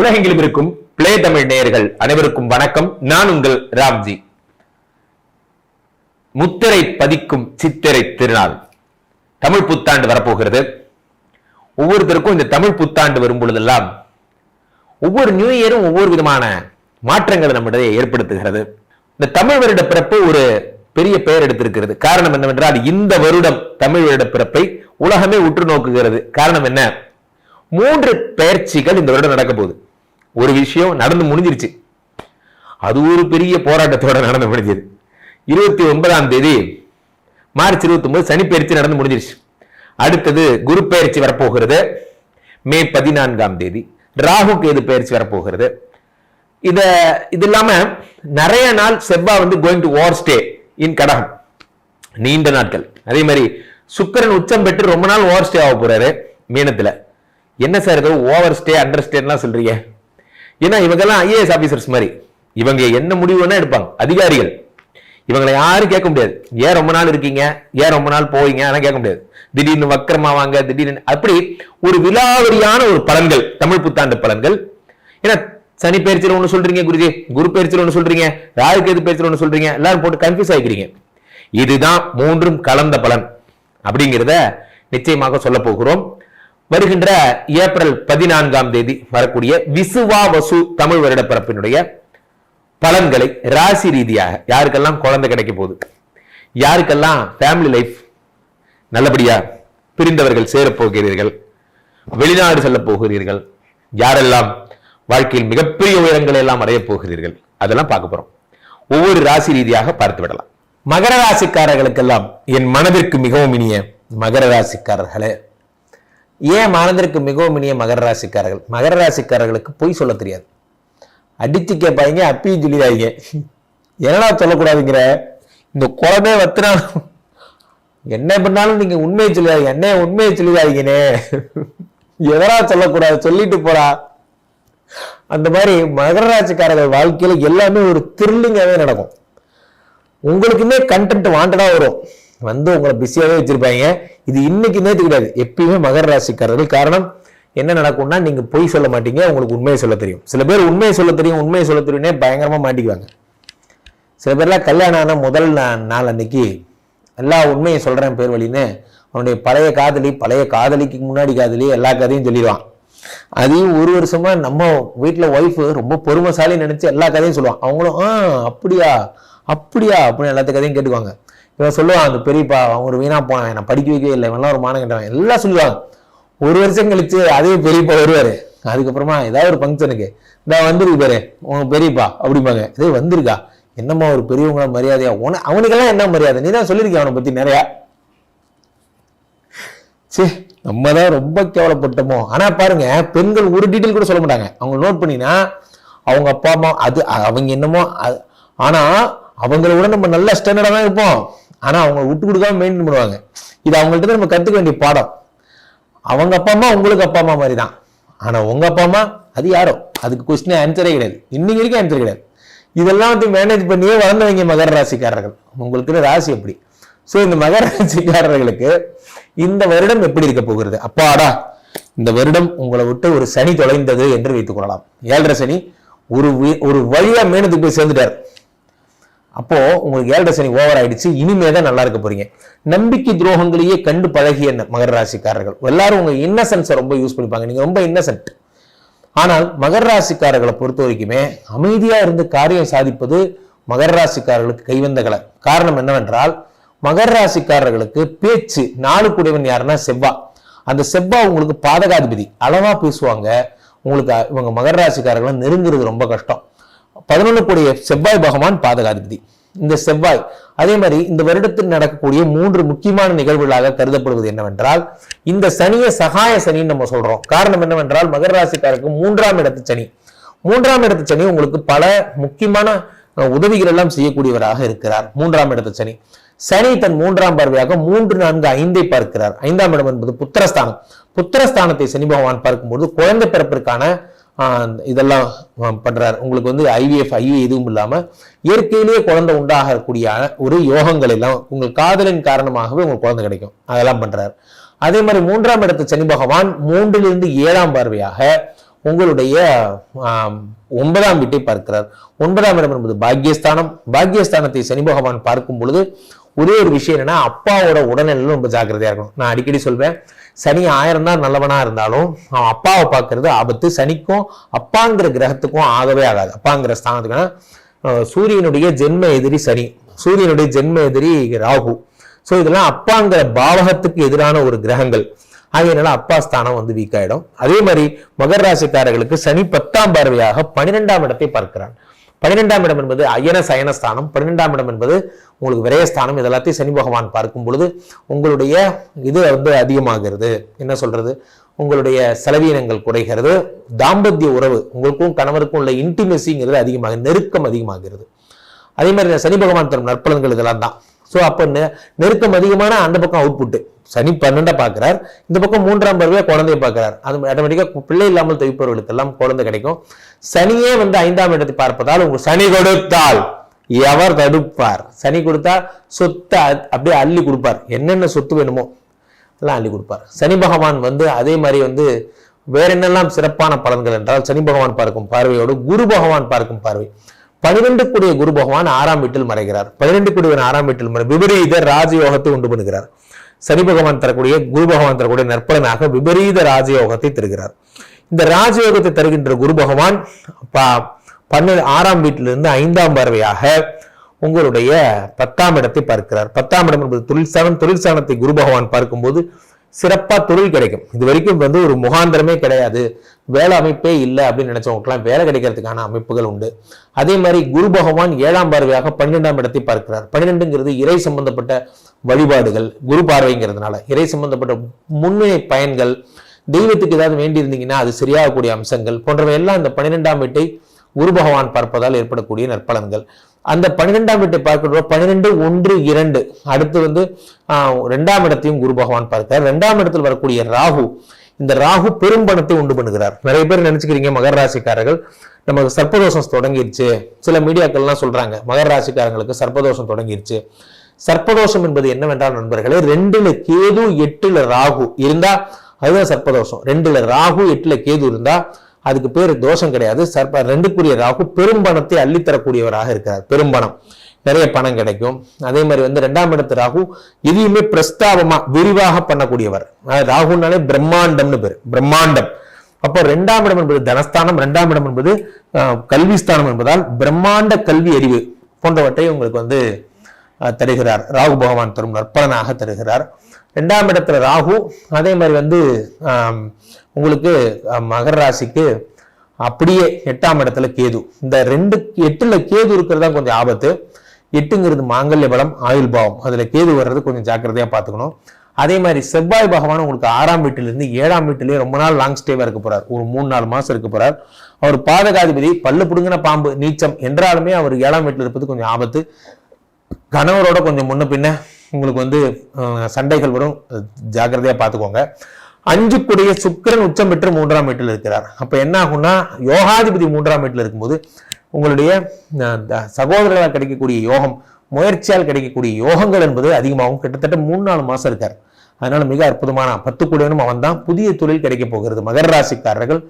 உலகெங்கிலும் இருக்கும் பிளே தமிழ் நேயர்கள் அனைவருக்கும் வணக்கம். நான் உங்கள் ராம்ஜி. முத்திரை பதிக்கும் சித்திரை திருநாள். தமிழ் புத்தாண்டு வரப்போகிறது. ஒவ்வொருத்தருக்கும் இந்த தமிழ் புத்தாண்டு வரும் பொழுதெல்லாம் ஒவ்வொரு நியூ இயரும் ஒவ்வொரு விதமான மாற்றங்களை நம்மிடையே ஏற்படுத்துகிறது. இந்த தமிழ் வருட பிறப்பு ஒரு பெரிய பெயர் எடுத்திருக்கிறது. காரணம் என்னவென்றால் இந்த வருடம் தமிழ் வருட பிறப்பை உலகமே உற்று நோக்குகிறது. காரணம் என்ன? மூன்று பெயர்ச்சிகள் இந்த வருடம் நடக்க போகுது. ஒரு விஷயம் நடந்து முடிஞ்சிருச்சு. அது ஒரு பெரிய போராட்டத்தோட நடந்து முடிஞ்சது. இருபத்தி ஒன்பதாம் தேதி மார்ச் இருபத்தி ஒன்பது சனி பயிற்சி நடந்து முடிஞ்சிருச்சு. அடுத்தது குரு பயிற்சி வரப்போகிறது. மே பதினான்காம் தேதி ராகு கேது பயிற்சி வரப்போகிறது. இத இது இல்லாம நிறைய நாள் செவ்வா வந்து going to over stay in கடகம். நீண்ட நாட்கள். அதே மாதிரி சுக்கரன் உச்சம் பெற்று ரொம்ப நாள் ஓவர் ஸ்டே ஆக போறாரு. மீனத்துல. என்ன சார் ஏதோ ஓவர் ஸ்டே அண்டர் ஸ்டேலாம் சொல்றீங்க. ஏன்னா இவங்கெல்லாம் ஐஏஎஸ் ஆபீசர்ஸ் மாதிரி. இவங்க என்ன முடிவு வேணா எடுப்பாங்க. அதிகாரிகள். இவங்களை யாரும் கேட்க முடியாது. ஏன் ரொம்ப நாள் இருக்கீங்க? ஏன் ரொம்ப நாள் போவீங்க? அதெல்லாம் கேட்க முடியாது. திடீர்னு வக்கரமா வாங்க திடீர்னு அப்படி ஒரு விலாவரியான ஒரு பலன்கள் தமிழ் புத்தாண்டு பலன்கள். ஏன்னா சனி பயிற்சியில் ஒன்று சொல்றீங்க குருஜி. குரு பயிற்சியில் ஒன்று சொல்றீங்க. ராகு கேது பயிற்சியில் சொல்றீங்க. எல்லாரும் போட்டு கன்ஃபியூஸ் ஆகிக்கிறீங்க இதுதான் மூன்றும் கலந்த பலன். அப்படிங்கிறத நிச்சயமாக சொல்ல போகிறோம். வருகின்ற ஏப்ரல் பதினான்காம் தேதி வரக்கூடிய விசுவா வசு தமிழ் வருடப்பிறப்பினுடைய பலன்களை ராசி ரீதியாக யாருக்கெல்லாம் குழந்தை கிடைக்க போகுது? யாருக்கெல்லாம் ஃபேமிலி லைஃப் நல்லபடியா பிரிந்தவர்கள் சேரப் போகிறீர்கள் வெளிநாடு செல்ல போகிறீர்கள்? யாரெல்லாம் வாழ்க்கையில் மிகப்பெரிய உயரங்களை எல்லாம் அடைய போகிறீர்கள்? அதெல்லாம் பார்க்க போறோம். ஒவ்வொரு ராசி ரீதியாக பார்த்து விடலாம். மகர ராசிக்காரர்களுக்கெல்லாம் என் மனதிற்கு மிகவும் இனிய மகர ராசிக்காரர்களே ஏன் மனதிற்கு மிகவும் இனிய மகர ராசிக்காரர்கள்? மகர ராசிக்காரர்களுக்கு பொய் சொல்ல தெரியாது. அடித்து கேட்பாங்க அப்பயும் சொல்லிடாதீங்க. என்னடா சொல்லக்கூடாதுங்கிற? இந்த குளமே வத்தினாலும் என்ன பண்ணாலும் நீங்க உண்மையை சொல்லிடாதீங்க என்ன உண்மையை சொல்லிடாதீங்கனே எதனா சொல்லக்கூடாது சொல்லிட்டு போறா அந்த மாதிரி மகர ராசிக்காரர்கள் வாழ்க்கையில எல்லாமே ஒரு த்ரில்லிங்காகவே நடக்கும். உங்களுக்குமே கண்டென்ட் வாண்டடா வரும். வந்து உங்களை பிஸியாகவே வச்சிருப்பாங்க. இது இன்னைக்கு நேற்று கிடையாது. எப்பயுமே மகர ராசிக்காரர்கள். காரணம் என்ன நடக்கும்னா நீங்க பொய் சொல்ல மாட்டீங்க. உங்களுக்கு உண்மையை சொல்ல தெரியும். சில பேர் உண்மையை சொல்ல தெரியும் உண்மையை சொல்ல தெரியும்னே பயங்கரமா மாட்டிக்குவாங்க. சில பேர்லாம் கல்யாணம் ஆன முதல் நாள் அன்னைக்கு எல்லா உண்மையை சொல்றேன் பேர் வழின்னு அவனுடைய பழைய காதலி பழைய காதலிக்கு முன்னாடி காதலி எல்லா கதையும் சொல்லிடுவான். அதையும் ஒரு வருஷமா நம்ம வீட்டில் ஒய்ஃப் ரொம்ப பொறுமைசாலி நினைச்சு எல்லா கதையும் சொல்லுவான். அவங்களும் ஆ அப்படியா அப்படியா அப்படின்னு எல்லாத்த கதையும் கேட்டுக்குவாங்க. இவன் சொல்லுவான் அந்த பெரியப்பா அவன் ஒரு வீணா போனான் என்னை படிக்க வைக்கவே இல்லை இவன்லாம் ஒரு மானம் கட்டவன். எல்லாம் சொல்லுவாங்க. ஒரு வருஷம் கழிச்சு அதே பெரியப்பா வருவாரு. அதுக்கப்புறமா ஏதாவது ஒரு ஃபங்க்ஷனுக்கு இந்த வந்துருக்கு பாரு உன் பெரியப்பா அப்படிம்பாங்க. இதே வந்திருக்கா? என்னம்மா ஒரு பெரியவங்கள மரியாதையா? உன அவனுக்கெல்லாம் என்ன மரியாதை? நீ தான் சொல்லியிருக்க அவனை பத்தி நிறையா? சே நம்ம தான் ரொம்ப கேவலப்பட்டோமோ. ஆனா பாருங்க பெண்கள் ஒரு டீட்டெயில் கூட சொல்ல மாட்டாங்க. அவங்க நோட் பண்ணினா அவங்க அப்பா அம்மா அது அவங்க என்னமோ அது- ஆனா அவங்கள விட நம்ம நல்ல ஸ்டாண்டர்டாக தான் இருப்போம். ஆனா அவங்க விட்டு கொடுக்காம மெயின்டைன் பண்ணுவாங்க. இது அவங்கள்ட்ட நம்ம கத்துக்க வேண்டிய பாடம். அவங்க அப்பா அம்மா உங்களுக்கு அப்பா அம்மா மாதிரி தான் ஆனா உங்க அப்பா அம்மா அது யாரோ? அதுக்கு கொஸ்டின் ஆன்சரே கிடையாது. இன்னைக்கு வரைக்கும் ஆன்சர் கிடையாது. இதெல்லாம் வந்து மேனேஜ் பண்ணியே வளர்ந்தவங்க மகர ராசிக்காரர்கள். உங்களுக்கு ராசி எப்படி? ஸோ இந்த மகர ராசிக்காரர்களுக்கு இந்த வருடம் எப்படி இருக்க போகிறது? அப்பாடா இந்த வருடம் உங்களை விட்டு ஒரு சனி தொலைந்தது என்று வைத்துக் கொள்ளலாம். ஏழரை சனி ஒரு ஒரு வழியா மேனத்துக்கு போய் சேர்ந்துட்டார். அப்போது உங்களுக்கு ஏழரை சனி ஓவர் ஆயிடுச்சு இனிமே தான் நல்லா இருக்க போறீங்க. நம்பிக்கை துரோகங்களையே கண்டு பழகிய மகர ராசிக்காரர்கள். எல்லாரும் உங்கள் இன்னசென்ஸை ரொம்ப யூஸ் பண்ணிப்பாங்க. நீங்கள் ரொம்ப இன்னசென்ட் ஆனால் மகர ராசிக்காரர்களை பொறுத்த வரைக்குமே அமைதியாக இருந்து காரியம் சாதிப்பது மகர ராசிக்காரர்களுக்கு கைவந்த கலை காரணம் என்னவென்றால் மகர ராசிக்காரர்களுக்கு பேச்சு நாலு குடைவன் யாருன்னா செவ்வா. அந்த செவ்வா உங்களுக்கு பாதகாதிபதி. அளவாக பேசுவாங்க. உங்களுக்கு இவங்க மகர ராசிக்காரர்களை நெருங்குறது ரொம்ப கஷ்டம். பதினொன்று கூடிய செவ்வாய் பகவான் பாதகாதிபதி. இந்த செவ்வாய் அதே மாதிரி இந்த வருடத்தில் நடக்கக்கூடிய மூன்று முக்கியமான நிகழ்வுகளாக கருதப்படுவது என்னவென்றால் இந்த சனியை சகாய சனின்னு நம்ம சொல்றோம். காரணம் என்னவென்றால் மகர ராசிக்காரருக்கு மூன்றாம் இடத்து சனி. மூன்றாம் இடத்து சனி உங்களுக்கு பல முக்கியமான உதவிகள் எல்லாம் செய்யக்கூடியவராக இருக்கிறார். மூன்றாம் இடத்து சனி. சனி தன் மூன்றாம் பார்வையாக மூன்று நான்கு ஐந்தை பார்க்கிறார். ஐந்தாம் இடம் என்பது புத்திரஸ்தானம். புத்திரஸ்தானத்தை சனி பகவான் பார்க்கும்போது குழந்தை பிறப்பிற்கான இதெல்லாம் பண்ணுறார் உங்களுக்கு வந்து ஐவிஎஃப் ஐவி எதுவும் இல்லாமல் இயற்கையிலேயே குழந்தை உண்டாகக்கூடிய ஒரு யோகங்கள் எல்லாம் உங்கள் காதலின் காரணமாகவே உங்களுக்கு குழந்தை கிடைக்கும். அதெல்லாம் பண்ணுறார் அதே மாதிரி மூன்றாம் இடத்து சனி பகவான் மூன்றிலிருந்து ஏழாம் பார்வையாக உங்களுடைய ஒன்பதாம் வீட்டை பார்க்கிறார். ஒன்பதாம் இடம் என்பது பாக்யஸ்தானம் பாக்கியஸ்தானத்தை சனி பகவான் பார்க்கும் பொழுது ஒரே ஒரு விஷயம் என்னன்னா அப்பாவோட உடல்நிலை ரொம்ப ஜாக்கிரதையா இருக்கணும். நான் அடிக்கடி சொல்வேன் சனி ஆயிரம் தான் நல்லவனா இருந்தாலும் அவன் அப்பாவை பார்க்கறது ஆபத்து. சனிக்கும் அப்பாங்கிற கிரகத்துக்கும் ஆகவே ஆகாது. அப்பாங்கிற ஸ்தானத்துக்குன்னா சூரியனுடைய ஜென்ம எதிரி சனி. சூரியனுடைய ஜென்ம எதிரி ராகு. ஸோ இதெல்லாம் அப்பாங்கிற பாவகத்துக்கு எதிரான ஒரு கிரகங்கள். ஆகையினால அப்பா ஸ்தானம் வந்து வீக் ஆயிடும். அதே மாதிரி மகர ராசிக்காரர்களுக்கு சனி பத்தாம் பார்வையாக பன்னிரெண்டாம் இடத்தை பார்க்கிறான். பன்னிரெண்டாம் இடம் என்பது அயன சயன ஸ்தானம். பன்னிரெண்டாம் இடம் என்பது உங்களுக்கு விரயஸ்தானம் இதெல்லாத்தையும் சனி பகவான் பார்க்கும் பொழுது உங்களுடைய இது வந்து அதிகமாகிறது. என்ன சொல்றது? உங்களுடைய செலவீனங்கள் குறைகிறது. தாம்பத்திய உறவு உங்களுக்கும் கணவருக்கும் உள்ள இன்டிமெசிங்கிறது அதிகமாக நெருக்கம் அதிகமாகிறது. அதே மாதிரி சனி பகவான் தரும் நற்பலன்கள் இதெல்லாம் தான். ஸோ அப்போ நெ- நெருக்கம் அதிகமான அந்த பக்கம் அவுட்புட் சனி பன்னெண்டை பார்க்குறார் இந்த பக்கம் மூன்றாம் பருவையாக குழந்தையை பார்க்கிறார் அது ஆட்டோமேட்டிக்காக பிள்ளை இல்லாமல் தவிப்பவர்களுக்கு எல்லாம் குழந்தை கிடைக்கும். சனியே வந்து ஐந்தாம் இடத்தை பார்ப்பதால் உங்க சனி கொடுத்தால் எவர் தடுப்பார்? சனி கொடுத்தா சொத்தை அப்படியே அள்ளி கொடுப்பார். என்னென்ன சொத்து வேணுமோ எல்லாம் அள்ளி கொடுப்பார். சனி பகவான் வந்து அதே மாதிரி வந்து வேற என்னெல்லாம் சிறப்பான பலன்கள் என்றால் சனி பகவான் பார்க்கும் பார்வையோடு குரு பகவான் பார்க்கும் பார்வை. பனிரெண்டு கூடிய குரு பகவான் ஆறாம் வீட்டில் மறைகிறார். பனிரெண்டு கூடியவன் ஆறாம் வீட்டில் மறை விபரீத ராஜயோகத்தை உண்டு பண்ணுகிறார். சனி பகவான் தரக்கூடிய குரு பகவான் தரக்கூடிய நற்பலனாக விபரீத ராஜயோகத்தை தருகிறார். இந்த ராஜயோகத்தை தருகின்ற குரு பகவான் பன்னெண்டு ஆறாம் வீட்டிலிருந்து ஐந்தாம் பார்வையாக உங்களுடைய பத்தாம் இடத்தை பார்க்கிறார். பத்தாம் இடம் என்பது தொழில் ஸ்தானம் தொழில் குரு பகவான் பார்க்கும்போது சிறப்பாக தொழில் கிடைக்கும். இது வரைக்கும் வந்து ஒரு முகாந்திரமே கிடையாது. வேலை அமைப்பே இல்லை அப்படின்னு நினைச்சவங்களுக்குலாம் வேலை கிடைக்கிறதுக்கான அமைப்புகள் உண்டு. அதே மாதிரி குரு பகவான் ஏழாம் பார்வையாக பன்னிரெண்டாம் இடத்தை பார்க்கிறார். பன்னிரெண்டுங்கிறது இறை சம்பந்தப்பட்ட வழிபாடுகள் குரு பார்வைங்கிறதுனால. இறை சம்பந்தப்பட்ட முன்னிலை பயன்கள் தெய்வத்துக்கு ஏதாவது வேண்டியிருந்தீங்கன்னா அது சரியாகக்கூடிய அம்சங்கள் போன்றவை எல்லாம் இந்த பன்னிரெண்டாம் வீட்டை குரு பகவான் பார்ப்பதால் ஏற்படக்கூடிய நற்பலன்கள். அந்த பன்னிரெண்டாம் வீட்டை பார்க்கிற பன்னிரெண்டு ஒன்று இரண்டு. அடுத்து வந்து ஆஹ், ரெண்டாம் இடத்தையும் குரு பகவான் பார்க்கிறார். ரெண்டாம் இடத்தில் வரக்கூடிய ராகு இந்த ராகு பெரும் பணத்தை உண்டு பண்ணுகிறார். நிறைய பேர் நினைச்சுக்கிறீங்க மகர ராசிக்காரர்கள் நமக்கு சர்ப்பதோஷம் தொடங்கிருச்சு. சில மீடியாக்கள்லாம் சொல்றாங்க மகர ராசிக்காரங்களுக்கு சர்ப்பதோஷம் தொடங்கிருச்சு. சர்ப்பதோஷம் என்பது என்னவென்றால் நண்பர்களே ரெண்டுல கேது எட்டுல ராகு இருந்தா அதுதான் சர்ப்பதோஷம். ரெண்டுல ராகு எட்டுல கேது இருந்தா அதுக்கு பேர் தோஷம் கிடையாது. சர்ப்ப ரெண்டுக்குரிய ராகு பெரும்பணத்தை அள்ளித்தரக்கூடியவராக இருக்கிறார். பெரும்பணம். நிறைய பணம் கிடைக்கும். அதே மாதிரி வந்து ரெண்டாம் இடத்து ராகு எதையுமே பிரஸ்தாபமா விரிவாக பண்ணக்கூடியவர். அதாவது ராகுனாலே பிரம்மாண்டம்னு பேர். பிரம்மாண்டம். அப்போ ரெண்டாம் இடம் என்பது தனஸ்தானம் ரெண்டாம் இடம் என்பது கல்வி ஸ்தானம் என்பதால் பிரம்மாண்ட கல்வி அறிவு போன்றவற்றை உங்களுக்கு வந்து தருகிறார். ராகு பகவான் தரும் நற்பலனாக தருகிறார். ரெண்டாம் இடத்துல ராகு அதே மாதிரி வந்து உங்களுக்கு மகர ராசிக்கு அப்படியே எட்டாம் இடத்துல கேது. இந்த ரெண்டு எட்டுல கேது இருக்கிறது தான் கொஞ்சம் ஆபத்து. எட்டுங்கிறது மாங்கல்ய பலம் ஆயுள் பாவம். அதுல கேது வர்றது கொஞ்சம் ஜாக்கிரதையா பார்த்துக்கணும். அதே மாதிரி செவ்வாய் பகவான் உங்களுக்கு ஆறாம் வீட்டிலிருந்து ஏழாம் வீட்டிலேயே ரொம்ப நாள் லாங் ஸ்டேவா இருக்க போறார். ஒரு மூணு நாலு மாசம் இருக்க போறார். அவர் பாதகாதிபதி பல்லு புடுங்கின பாம்பு நீச்சம் என்றாலுமே அவர் ஏழாம் வீட்டில் இருப்பது கொஞ்சம் ஆபத்து. கணவரோட கொஞ்சம் முன்ன பின்ன உங்களுக்கு வந்து சண்டைகள் வரும். ஜாக்கிரதையாக ஜாக்கிரதையா பார்த்துக்கோங்க அஞ்சு கூடிய சுக்கிரன் உச்சம் பெற்று மூன்றாம் வீட்டில் இருக்கிறார். அப்போ என்ன ஆகும்னா யோகாதிபதி மூன்றாம் வீட்டில் இருக்கும்போது உங்களுடைய சகோதரர்களால் கிடைக்கக்கூடிய யோகம் முயற்சியால் கிடைக்கக்கூடிய யோகங்கள் என்பது அதிகமாகவும் கிட்டத்தட்ட மூணு நாலு மாதம் இருக்கார். அதனால மிக அற்புதமான பத்து கூடியவனும் அவன் தான் புதிய தொழில் கிடைக்க போகிறது. மகர ராசிக்காரர்கள்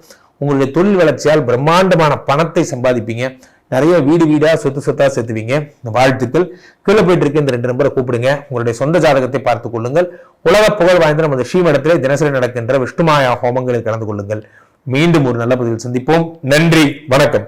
உங்களுடைய தொழில் வளர்ச்சியால் பிரம்மாண்டமான பணத்தை சம்பாதிப்பீங்க. நிறைய வீடு வீடா சொத்து சொத்தா சேர்த்துவீங்க வாழ்த்துக்கள். கீழே போயிட்டு இருக்க இந்த ரெண்டு நம்பரை கூப்பிடுங்க. உங்களுடைய சொந்த ஜாதகத்தை பார்த்துக் கொள்ளுங்கள். உலக புகழ் வாய்ந்த நமது ஸ்ரீமடத்திலே தினசரி நடக்கின்ற விஷ்ணுமாயா ஹோமங்களில் கலந்து கொள்ளுங்கள். மீண்டும் ஒரு நல்ல பதிவில் சந்திப்போம். நன்றி. வணக்கம்.